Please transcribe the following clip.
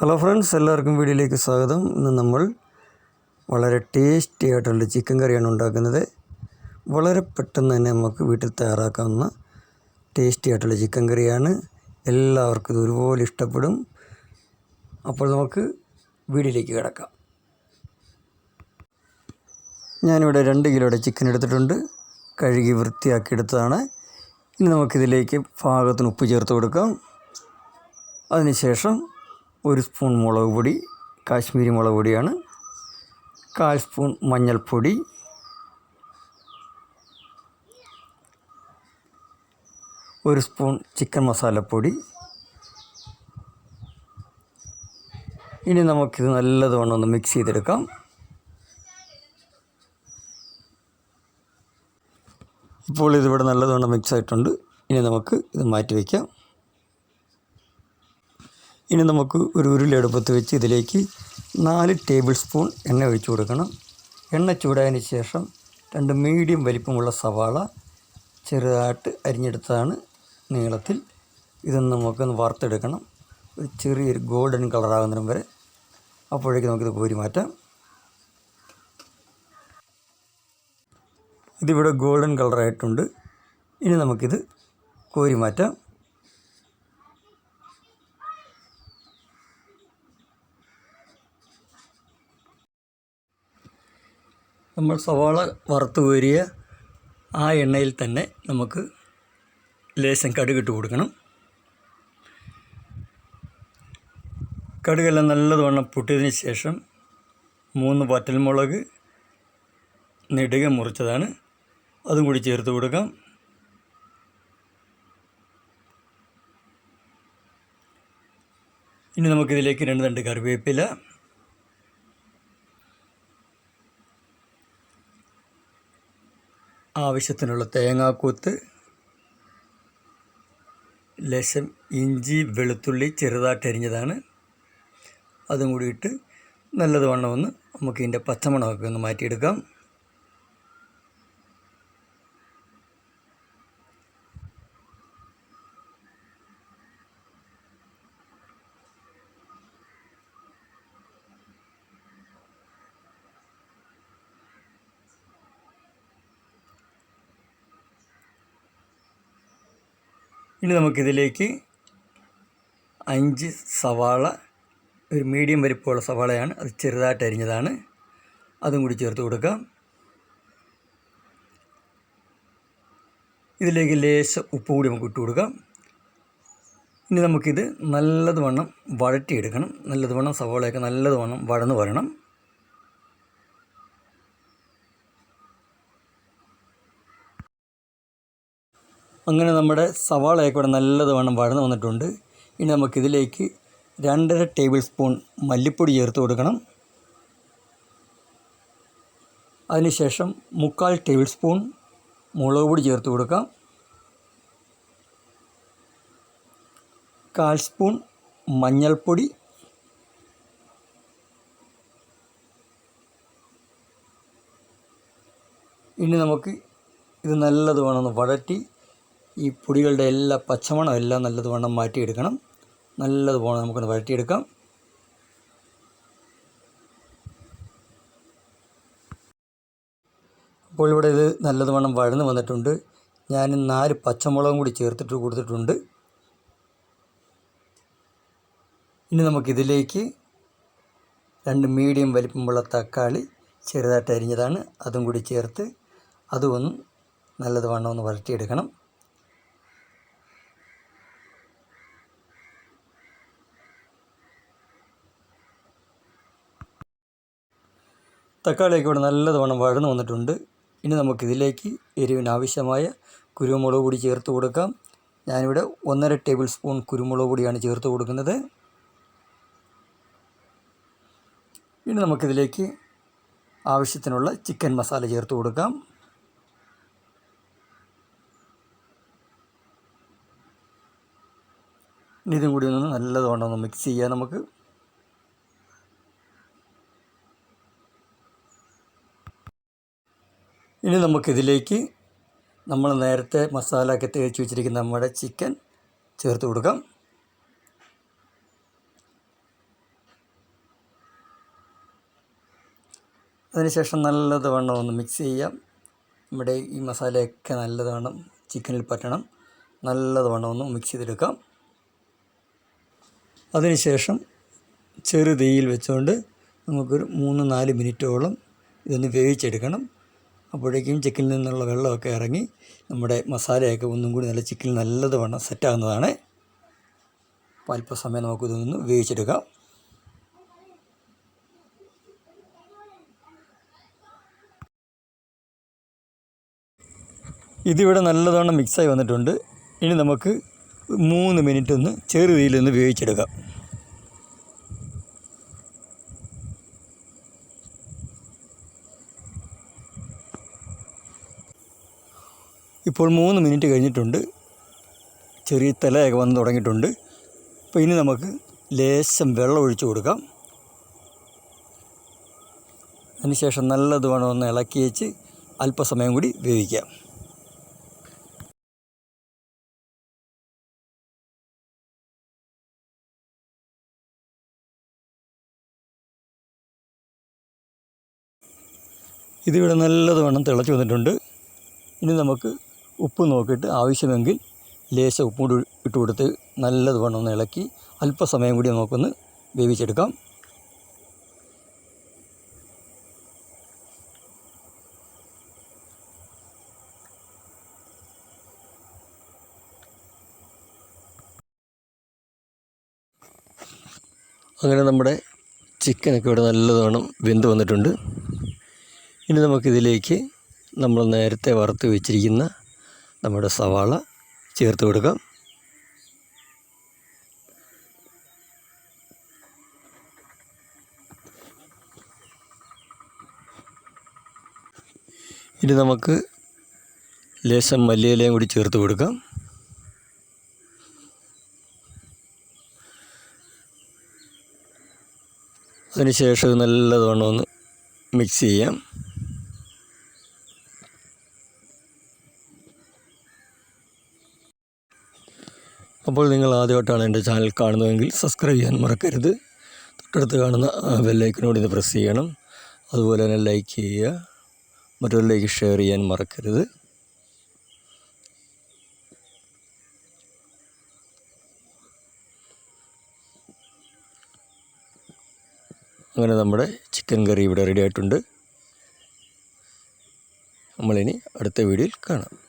Hello friends എല്ലാവർക്കും വീഡിയോയിലേക്ക് സ്വാഗതം. ഇന്ന് നമ്മൾ വളരെ ടേസ്റ്റി ആയിട്ടുള്ള ചിക്കൻ കറിയാണ് ഉണ്ടാക്കുന്നത്. വളരെ പെട്ടെന്ന് തന്നെ നമുക്ക് വീട്ടിൽ തയ്യാറാക്കാവുന്ന ടേസ്റ്റി ആയിട്ടുള്ള ചിക്കൻ കറിയാണ്. എല്ലാവർക്കും ഇത് ഒരുപോലെ ഇഷ്ടപ്പെടും. അപ്പോൾ നമുക്ക് വീഡിയോയിലേക്ക് കിടക്കാം. ഞാനിവിടെ രണ്ട് കിലോയുടെ ചിക്കൻ എടുത്തിട്ടുണ്ട്. കഴുകി വൃത്തിയാക്കി എടുത്തതാണ്. ഇനി നമുക്കിതിലേക്ക് പാകത്തിന് ഉപ്പ് ചേർത്ത് കൊടുക്കാം. അതിനുശേഷം ഒരു സ്പൂൺ മുളക് പൊടി കാശ്മീരി മുളക് പൊടിയാണ് കാൽ സ്പൂൺ മഞ്ഞൾപ്പൊടി ഒരു സ്പൂൺ ചിക്കൻ മസാലപ്പൊടി. ഇനി നമുക്കിത് നല്ലതുകൊണ്ട് ഒന്ന് മിക്സ് ചെയ്തെടുക്കാം. ഇപ്പോൾ ഇതിവിടെ നല്ലതുകൊണ്ട് മിക്സ് ആയിട്ടുണ്ട് ഇനി നമുക്ക് ഇത് മാറ്റി വയ്ക്കാം ഇനി നമുക്ക് ഒരു ഉരുളെടുപ്പത്ത് വെച്ച് ഇതിലേക്ക് നാല് ടേബിൾ സ്പൂൺ എണ്ണ ഒഴിച്ചു കൊടുക്കണം. എണ്ണ ചൂടായതിന് ശേഷം രണ്ട് മീഡിയം വലിപ്പമുള്ള സവാള ചെറുതായിട്ട് അരിഞ്ഞെടുത്താണ് നീളത്തിൽ. ഇതൊന്ന് നമുക്കൊന്ന് വറുത്തെടുക്കണം. ഒരു ചെറിയൊരു ഗോൾഡൻ കളറാകുന്നതിനും വരെ അപ്പോഴേക്ക് നമുക്കിത് കോരി മാറ്റാം. ഇതിവിടെ ഗോൾഡൻ കളറായിട്ടുണ്ട്. ഇനി നമുക്കിത് കോരി മാറ്റാം. നമ്മൾ സവാള വറുത്ത് കോരിയ ആ എണ്ണയിൽ തന്നെ നമുക്ക് ലേശം കടുകിട്ട് കൊടുക്കണം. കടുകെല്ലാം നല്ലതുവണ്ണം പൊട്ടിയതിന് ശേഷം മൂന്ന് വറ്റൽമുളക് നെടുക മുറിച്ചതാണ്. അതും കൂടി ചേർത്ത് കൊടുക്കാം. ഇനി നമുക്കിതിലേക്ക് രണ്ട് രണ്ട് കറിവേപ്പില ആവശ്യത്തിനുള്ള തേങ്ങാക്കൂത്ത് ലേശം ഇഞ്ചി വെളുത്തുള്ളി ചെറുതായിട്ട് അരിഞ്ഞതാണ്. അതും കൂടിയിട്ട് ഇട്ട് നല്ലതുവണ്ണം ഒന്ന് നമുക്ക് ഇതിന്റെ പച്ചമണമൊക്കെ ഒന്ന് മാറ്റിയെടുക്കാം. ഇനി നമുക്കിതിലേക്ക് അഞ്ച് സവാള ഒരു മീഡിയം വലിപ്പമുള്ള സവാളയാണ്. അത് ചെറുതായിട്ട് അരിഞ്ഞതാണ്. അതും കൂടി ചേർത്ത് കൊടുക്കാം. ഇതിലേക്ക് ലേശ ഉപ്പ് കൂടി നമുക്ക് ഇട്ട് കൊടുക്കാം. ഇനി നമുക്കിത് നല്ലതുവണ്ണം വഴറ്റിയെടുക്കണം. നല്ലതുവണ്ണം സവാളയൊക്കെ നല്ലതുവണ്ണം വഴന്ന് വരണം. അങ്ങനെ നമ്മുടെ സവാളയൊക്കെ ഇവിടെ നല്ലതുവണ്ണം വഴന്ന് വന്നിട്ടുണ്ട്. ഇനി നമുക്കിതിലേക്ക് രണ്ടര ടേബിൾ സ്പൂൺ മല്ലിപ്പൊടി ചേർത്ത് കൊടുക്കണം. അതിനുശേഷം മുക്കാൽ ടേബിൾ സ്പൂൺ മുളക് പൊടി ചേർത്ത് കൊടുക്കാം. കാൽ സ്പൂൺ മഞ്ഞൾപ്പൊടി. ഇനി നമുക്ക് ഇത് നല്ലതുവണ്ണം വേണമെന്ന് വഴറ്റി ഈ പൊടികളുടെ എല്ലാ പച്ചമണം എല്ലാം നല്ലതുവണ്ണം മാറ്റിയെടുക്കണം. നല്ലതുപോലെ നമുക്കൊന്ന് വഴറ്റിയെടുക്കാം. അപ്പോൾ ഇവിടെ ഇത് നല്ലതുവണ്ണം വഴന്ന് വന്നിട്ടുണ്ട്. ഞാൻ നാല് പച്ചമുളകും കൂടി ചേർത്തിട്ട് കൊടുത്തിട്ടുണ്ട്. ഇനി നമുക്കിതിലേക്ക് രണ്ട് മീഡിയം വലിപ്പമുള്ള തക്കാളി ചെറുതായിട്ട് അരിഞ്ഞതാണ്. അതും കൂടി ചേർത്ത് അതും നല്ലതുവണ്ണം ഒന്ന് വഴറ്റിയെടുക്കണം. തക്കാളിയൊക്കെ ഇവിടെ നല്ലതുവണ്ണം വഴന്ന് വന്നിട്ടുണ്ട്. ഇനി നമുക്കിതിലേക്ക് എരിവിന് ആവശ്യമായ കുരുമുളക് പൊടി ചേർത്ത് കൊടുക്കാം. ഞാനിവിടെ ഒന്നര ടേബിൾ സ്പൂൺ കുരുമുളക് പൊടിയാണ് ചേർത്ത് കൊടുക്കുന്നത്. ഇനി നമുക്കിതിലേക്ക് ആവശ്യത്തിനുള്ള ചിക്കൻ മസാല ചേർത്ത് കൊടുക്കാം. ഇതും കൂടി ഒന്ന് നല്ലതുകൊണ്ടൊന്ന് മിക്സ് ചെയ്യാം നമുക്ക്. ഇനി നമുക്കിതിലേക്ക് നമ്മൾ നേരത്തെ മസാലയൊക്കെ തേച്ച് വെച്ചിരിക്കുന്ന നമ്മുടെ ചിക്കൻ ചേർത്ത് കൊടുക്കാം. അതിനുശേഷം നല്ലതവണ്ണം ഒന്ന് മിക്സ് ചെയ്യാം. നമ്മുടെ ഈ മസാലയൊക്കെ നല്ലതവണ്ണം ചിക്കനിൽ പറ്റണം. നല്ലതവണ്ണം ഒന്ന് മിക്സ് ചെയ്തെടുക്കാം. അതിനുശേഷം ചെറു തീയിൽ വെച്ചുകൊണ്ട് നമുക്കൊരു മൂന്ന് നാല് മിനിറ്റോളം ഇതൊന്ന് വേവിച്ചെടുക്കണം. അപ്പോഴേക്കും ചിക്കനിൽ നിന്നുള്ള വെള്ളമൊക്കെ ഇറങ്ങി നമ്മുടെ മസാലയൊക്കെ ഒന്നും കൂടി നല്ല ചിക്കനിൽ നല്ലതുവണ്ണം സെറ്റാകുന്നതാണ്. അപ്പോൾ അല്പസമയം നമുക്കിതൊന്ന് വേവിച്ചെടുക്കാം. ഇതിവിടെ നല്ലതവണ്ണം മിക്സായി വന്നിട്ടുണ്ട്. ഇനി നമുക്ക് മൂന്ന് മിനിറ്റ് ഒന്ന് ചെറുതീയിലൊന്ന് വേവിച്ചെടുക്കാം. ഇപ്പോൾ മൂന്ന് മിനിറ്റ് കഴിഞ്ഞിട്ടുണ്ട്. ചെറിയ തലയൊക്കെ വന്ന് തുടങ്ങിയിട്ടുണ്ട്. അപ്പോൾ ഇനി നമുക്ക് ലേശം വെള്ളം ഒഴിച്ചു കൊടുക്കാം. അതിനുശേഷം നല്ലതുവണ്ണം ഒന്ന് ഇളക്കി വെച്ച് അല്പസമയം കൂടി വേവിക്കാം. ഇതിവിടെ നല്ലത് വേണം തിളച്ച് വന്നിട്ടുണ്ട്. ഇനി നമുക്ക് ഉപ്പ് നോക്കിയിട്ട് ആവശ്യമെങ്കിൽ ലേശം ഉപ്പും കൂടി ഇട്ട് കൊടുത്ത് നല്ലതുവണ്ണം ഒന്ന് ഇളക്കി അല്പസമയം കൂടി നമുക്കൊന്ന് വേവിച്ചെടുക്കാം. അങ്ങനെ നമ്മുടെ ചിക്കനൊക്കെ ഇവിടെ നല്ലതോണം വെന്ത് വന്നിട്ടുണ്ട്. ഇനി നമുക്കിതിലേക്ക് നമ്മൾ നേരത്തെ വറുത്ത് വെച്ചിരിക്കുന്ന നമ്മുടെ സവാള ചേർത്ത് കൊടുക്കാം. ഇനി നമുക്ക് ലേശം മല്ലിയിലയും കൂടി ചേർത്ത് കൊടുക്കാം. അതിനുശേഷം ഇത് ഒന്ന് മിക്സ് ചെയ്യാം. അപ്പോൾ നിങ്ങൾ ആദ്യമായിട്ടാണ് എന്റെ ചാനൽ കാണുന്നതെങ്കിൽ സബ്സ്ക്രൈബ് ചെയ്യാൻ മറക്കരുത്. തൊട്ടടുത്ത് കാണുന്ന ബെല്ലൈക്കനോട് ഇത് പ്രസ് ചെയ്യണം. അതുപോലെ തന്നെ ലൈക്ക് ചെയ്യുക. മറ്റുള്ളവരിലേക്ക് ഷെയർ ചെയ്യാൻ മറക്കരുത്. അങ്ങനെ നമ്മുടെ ചിക്കൻ കറി ഇവിടെ റെഡി ആയിട്ടുണ്ട്. നമ്മളിനി അടുത്ത വീഡിയോയിൽ കാണാം.